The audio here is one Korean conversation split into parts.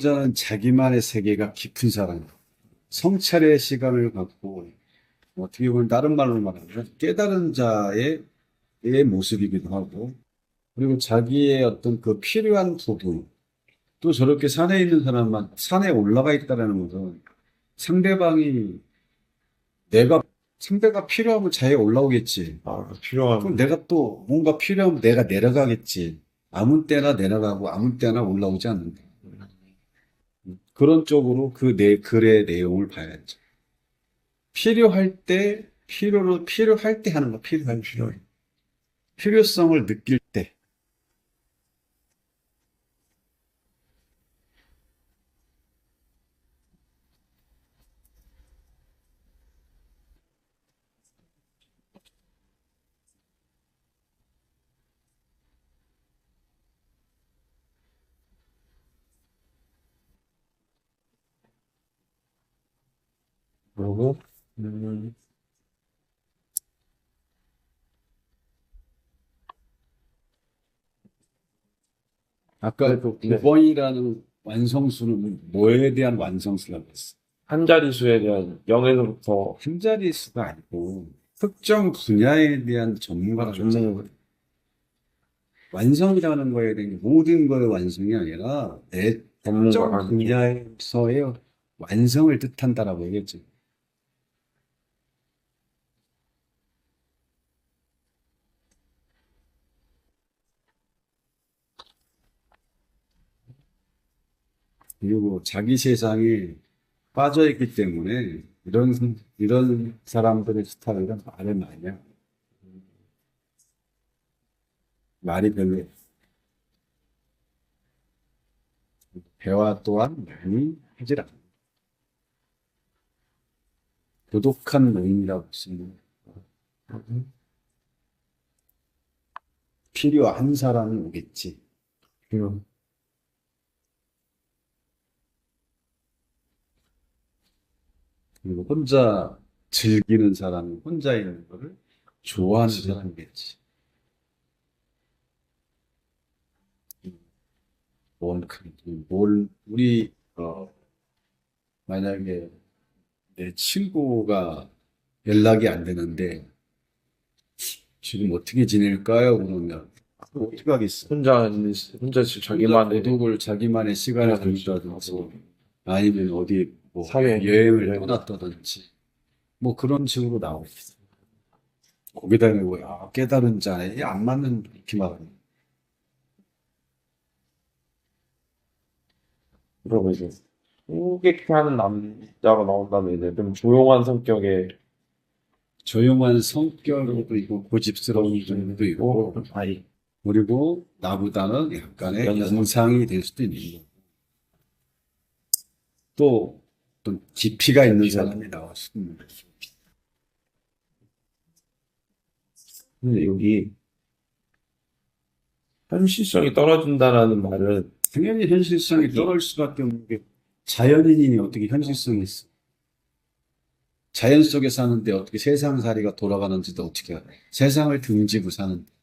사람은 자기만의 세계가 깊은 사람, 성찰의 시간을 갖고 어떻게 보면 다른 말로 말하면 깨달은 자의 의 모습이기도 하고 그리고 자기의 어떤 그 필요한 부분 또 저렇게 산에 있는 사람만 산에 올라가 있다라는 것은 상대방이 내가 상대가 필요하면 자기가 올라오겠지. 아, 필요한 그럼 내가 또 뭔가 필요하면 내가 내려가겠지. 아무 때나 내려가고 아무 때나 올라오지 않는다. 그런 쪽으로 그 내 글의 내용을 봐야죠. 필요할 때 필요로 필요할 때 하는 거 필요할 필요 필요성을 느낄 때 그리고 음, 아까 그 네. 9번이라는 완성수는 뭐에 대한 완성수라고 했어? 한 자릿수에 대한 0에서부터 한 자릿수가 아니고 특정 분야에 대한 전문가가 전문가. 완성이라는 거에 대한 모든 거의 완성이 아니라 내 특정 분야에서의 완성을 뜻한다라고 얘기했지. 그리고 자기 세상에 빠져 있기 때문에 이런, 이런 사람들의 스타일은 말을 많이 해. 말이 별로 대화 또한 많이 하질 않아. 고독한 노인이라고 했으면 필요한 사람이 오겠지. 필요. 그리고 혼자 즐기는 사람이 혼자 있는 거를 좋아하는. 사람이겠지. 뭔, 그- 뭘, 우리, 어, 만약에 내 친구가 연락이 안 되는데, 지금 어떻게 지낼까요? 그러면, 어떻게 하겠어? 혼자 혼자 지- 자기만의 고독을 자기만의 시간을 두다든지, 아니면 어디 뭐 사회 여행을 여행. 떠났다든지, 뭐 그런 식으로 나오겠어. 거기다 대고, 야, 깨달은 자에 안 맞는 이렇게 말하는. 그리고 이제 호객해 하는 남자로 나온다면 이제 좀 조용한 성격의 조용한 성격도 있고, 고집스러운 점도 있고, 아이 그리고 나보다는 약간의 연상. 연상이 될 수도 있는 거고. 또, 또 깊이가 있는 사람이 거죠. 근데 여기 현실성이 떨어진다라는 말은 당연히 현실성이 떨어질 수밖에 없는 게 자연인이 어떻게 현실성이 있어? 자연 속에 사는데 어떻게 세상살이가 돌아가는지도 어떻게 알아? 세상을 등지고 사는데.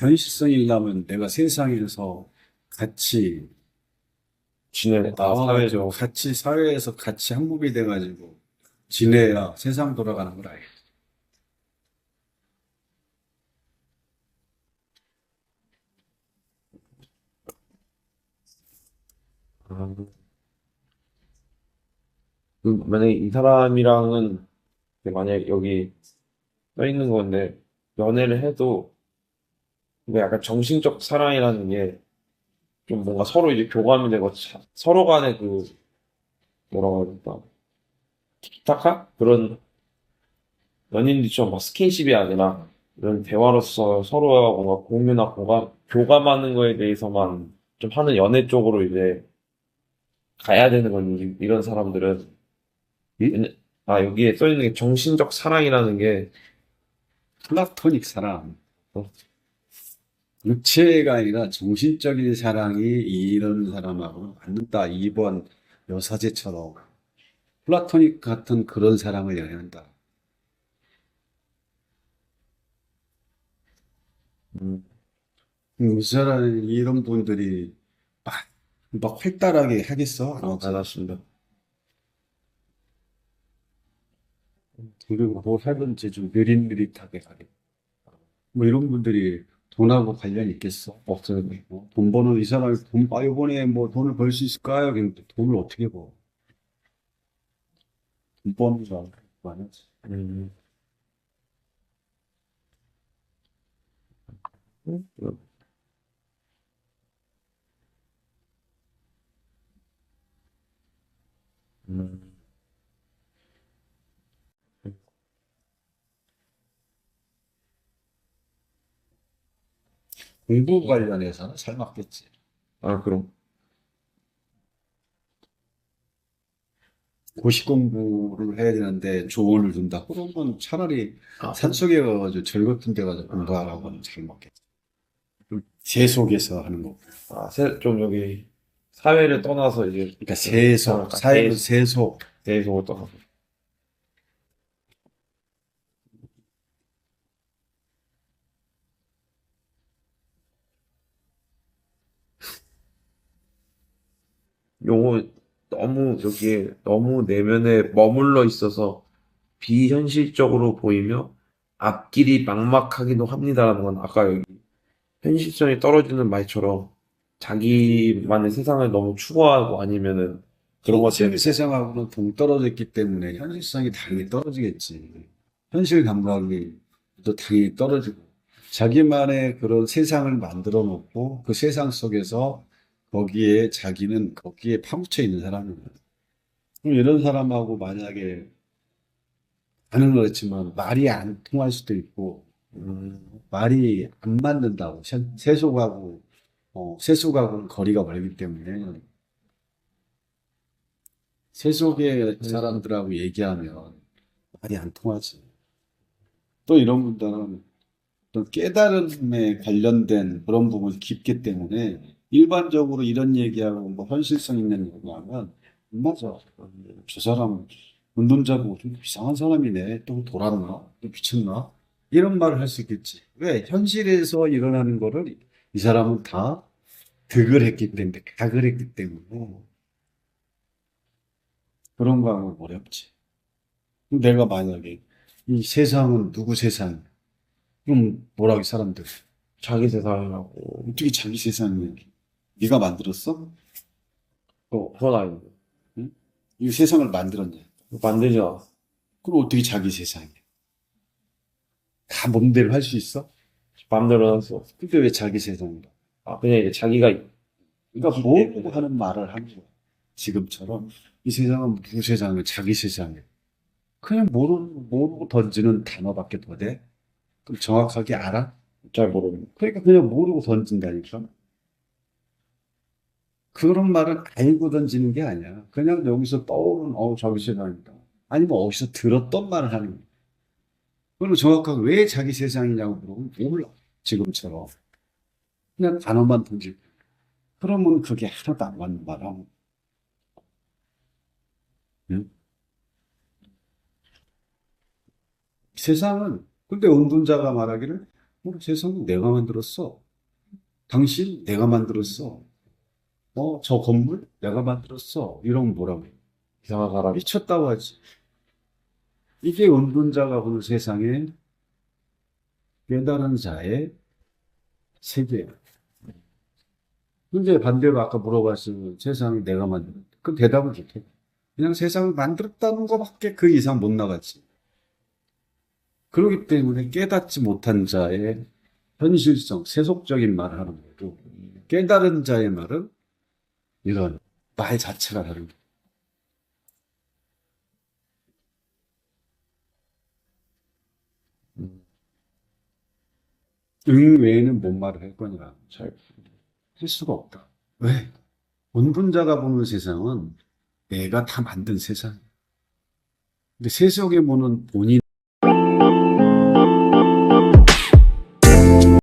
현실성이려면 내가 세상에서 같이 지내 다 나와가지고 사회적 같이 사회에서 같이 한몸이 돼가지고 지내야 세상 돌아가는 걸 알겠지. 아. 그 만약에 이 사람이랑은 만약에 여기 써 있는 건데 연애를 해도 이게 약간 정신적 사랑이라는 게 좀 뭔가 서로 이제 교감이 되고 자- 서로 간의 그 뭐라고 해야 될까? 티키타카? 그런 연인들처럼 막 스킨십이 아니라 이런 대화로서 서로가 뭔가 공유나 공감 교감하는 거에 대해서만 좀 하는 연애 쪽으로 이제 가야 되는 거니 이런 사람들은. 왜냐- 아 여기에 써 있는 게 정신적 사랑이라는 게 플라토닉 사랑. 어. 육체가 아니라 정신적인 사랑이 이런 사람하고 맞는다. 2번 여사제처럼. 플라토닉 같은 그런 사랑을 연애한다. 음, 음, 이 사람, 이런 분들이 막, 막 활달하게 하겠어? 안 아. 알았습니다. 그리고 뭐 살든지 좀 느릿느릿하게 가게. 뭐 이런 분들이 돈하고 관련이 있겠어? 없어요. 어, 돈 버는 이 사람이 돈, 아, 이번에 뭐 돈을 벌 수 있을까요? 그랬는데 돈을 어떻게 벌? 돈 버는 거 많았지. 음. 음, 공부 관련해서는 잘 맞겠지. 아, 그럼. 고시 공부를 해야 되는데 조언을 준다. 그러면 차라리 아, 산속에 절 같은 데 가서 공부하라고 하면 잘 맞겠지. 재 속에서 하는 거. 아, 세, 좀 여기 사회를 떠나서 이제 그러니까 세속, 아, 사회는 세- 세속. 대속을 떠나서. 용어 너무 여기에 너무 내면에 머물러 있어서 비현실적으로 보이며 앞길이 막막하기도 합니다라는 건 아까 여기 현실성이 떨어지는 말처럼 자기만의 세상을 너무 추구하고 아니면은 그런 것 때문에 세상하고는 동떨어져 있기 때문에 현실성이 당연히 떨어지겠지. 현실 감각이 또 당연히 떨어지고 자기만의 그런 세상을 만들어 놓고 그 세상 속에서 거기에 자기는 거기에 파묻혀 있는 사람이야. 그럼 이런 사람하고 만약에 아는 그렇지만 말이 안 통할 수도 있고 음, 말이 안 맞는다고 세- 세속하고 어, 세속하고는 거리가 멀기 때문에 세속의 사람들하고 얘기하면 말이 안 통하지. 또 이런 분들은 또 깨달음에 관련된 그런 부분이 깊기 때문에 일반적으로 이런 얘기하고 뭐 현실성 있는 얘기하면 안 맞아. 저 사람은 운동 자고 좀 이상한 사람이네. 또 돌았나? 또 미쳤나? 이런 말을 할 수 있겠지. 왜? 현실에서 일어나는 거를 이 사람은 다 득을 했기 때문에, 각을 했기 때문에. 그런 거 하면 어렵지. 내가 만약에 이 세상은 누구 세상? 그럼 뭐라고 이 사람들? 자기 세상이라고 어떻게 자기 세상이 네가 만들었어? 어, 그건 아닌데 이 세상을 만들었냐? 만들지 않았어. 그럼 어떻게 자기 세상이야? 다 몸대로 할 수 있어? 마음대로 할 수 없어. 근데 왜 자기 세상이야? 아, 그냥 이제 자기가 그러니까 모르고. 하는 말을 하는 거야. 지금처럼 이 세상은 누구 세상이야? 자기 세상이야. 그냥 모르고, 모르고 던지는 단어밖에 더 돼? 그럼 정확하게 알아? 잘 모르는. 그러니까 그냥 모르고 던진다니까. 그런 말은 알고 던지는 게 아니야. 그냥 여기서 떠오르는, 어, 자기 세상이다. 아니면 어디서 들었던 말을 하는 거야. 그럼 정확하게 왜 자기 세상이냐고 물으면 몰라. 지금처럼. 그냥 단어만 던지고. 그러면 그게 하나도 안 맞는 말하고. 응? 세상은, 근데 운동자가 말하기를, 어, 세상은 내가 만들었어. 당신 내가 만들었어. 어, 저 건물 내가 만들었어. 이러면 뭐라고 사람. 미쳤다고 하지. 이게 운동자가 보는 세상에 깨달은 자의 세계야. 근데 반대로 아까 물어봤으면 세상을 내가 만들었다. 그 대답을 못해. 그냥 세상을 만들었다는 것밖에 그 이상 못 나갔지. 그렇기 때문에 깨닫지 못한 자의 현실성, 세속적인 말을 하는 거고, 깨달은 자의 말은 이런 말 자체가 거야. 음, 응 외에는 뭔 말을 할 거냐. 잘. 할 수가 없다. 왜? 본분자가 보는 세상은 내가 다 만든 세상. 근데 세속에 보는 본인